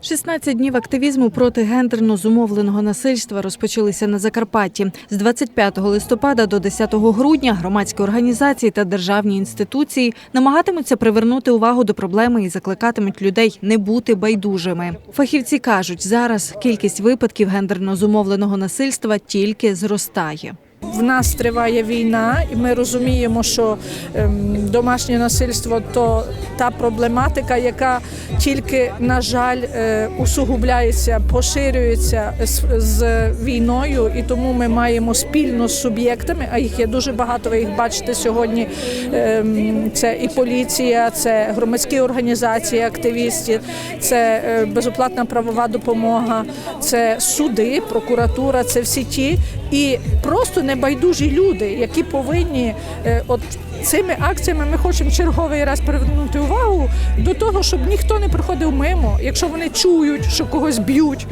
16 днів активізму проти гендерно зумовленого насильства розпочалися на Закарпатті. З 25 листопада до 10 грудня громадські організації та державні інституції намагатимуться привернути увагу до проблеми і закликатимуть людей не бути байдужими. Фахівці кажуть, зараз кількість випадків гендерно зумовленого насильства тільки зростає. В нас триває війна, і ми розуміємо, що ем, домашнє насильство то та проблематика, яка тільки, на жаль, е, усугубляється, поширюється з, війною, і тому ми маємо спільно з суб'єктами, а їх є дуже багато. Ви їх бачите сьогодні. Ем, це і поліція, це громадські організації, активісти, це е, безоплатна правова допомога, це суди, прокуратура, це всі ті і просто небайдужі люди, які повинні е, от. Цими акціями ми хочемо черговий раз привернути увагу до того, щоб ніхто не проходив мимо, якщо вони чують, що когось б'ють.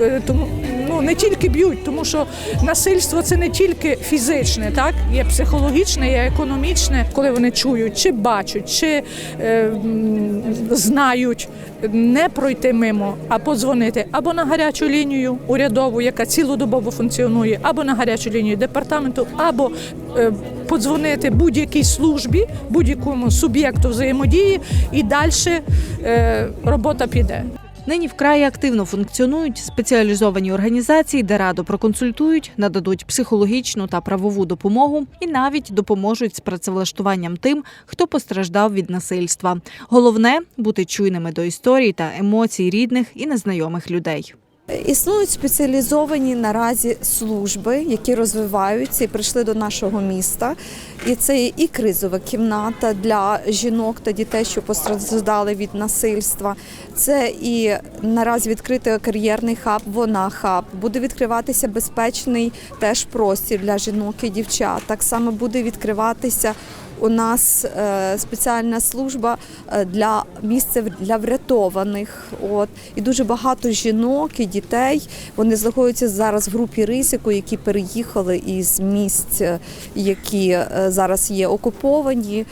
Е, Тому ну не тільки б'ють, тому що насильство це не тільки фізичне, так є психологічне, є економічне, коли вони чують, чи бачать, чи е, знають, не пройти мимо, а подзвонити або на гарячу лінію урядову, яка цілодобово функціонує, або на гарячу лінію департаменту, або е, подзвонити будь-якій службі, будь-якому суб'єкту взаємодії, і далі е, робота піде. Нині вкрай активно функціонують спеціалізовані організації, де радо проконсультують, нададуть психологічну та правову допомогу і навіть допоможуть з працевлаштуванням тим, хто постраждав від насильства. Головне бути чуйними до історій та емоцій рідних і незнайомих людей. Існують спеціалізовані наразі служби, які розвиваються і прийшли до нашого міста. І це є і кризова кімната для жінок та дітей, що постраждали від насильства. Це і наразі відкритий кар'єрний хаб, вона хаб. Буде відкриватися безпечний теж простір для жінок і дівчат. Так само буде відкриватися. У нас е, спеціальна служба е, для місця для врятованих. От і дуже багато жінок і дітей. Вони знаходяться зараз в групі ризику, які переїхали із місць, які е, зараз є окуповані.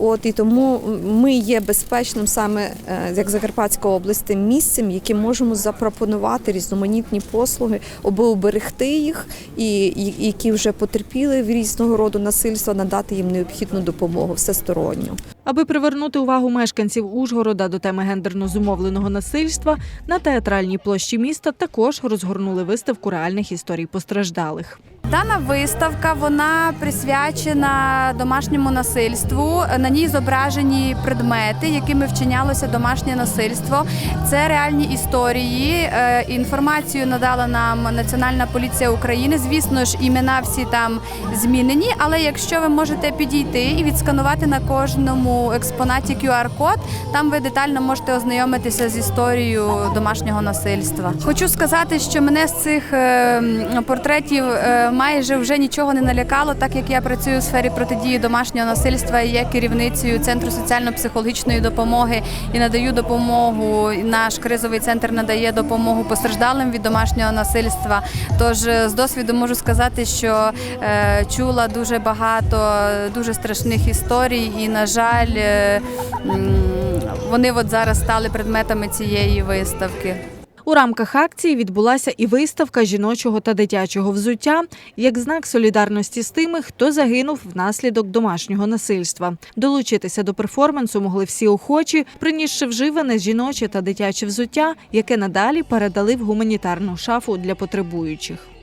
От і тому ми є безпечним саме е, як Закарпатська область тим місцем, яким можемо запропонувати різноманітні послуги, аби уберегти їх, і і- які вже потерпіли в різного роду насильства, надати їм необхідну допомогу всесторонню. Аби привернути увагу мешканців Ужгорода до теми гендерно зумовленого насильства, на театральній площі міста також розгорнули виставку реальних історій постраждалих. Дана виставка вона присвячена домашньому насильству. На ній зображені предмети, якими вчинялося домашнє насильство. Це реальні історії. Е, Інформацію надала нам Національна поліція України. Звісно ж, імена всі там змінені. Але якщо ви можете підійти і відсканувати на кожному експонаті QR-код, там ви детально можете ознайомитися з історією домашнього насильства. Хочу сказати, що мене з цих е, портретів е, майже вже нічого не налякало, так як я працюю у сфері протидії домашнього насильства і є керівницею центру соціально-психологічної допомоги і надаю допомогу. Наш кризовий центр надає допомогу постраждалим від домашнього насильства. Тож е, з досвіду можу сказати, що е, чула дуже багато дуже страшних історій, і на жаль, е, вони от зараз стали предметами цієї виставки. У рамках акції відбулася і виставка жіночого та дитячого взуття як знак солідарності з тими, хто загинув внаслідок домашнього насильства. Долучитися до перформансу могли всі охочі, принісши вживане жіноче та дитяче взуття, яке надалі передали в гуманітарну шафу для потребуючих.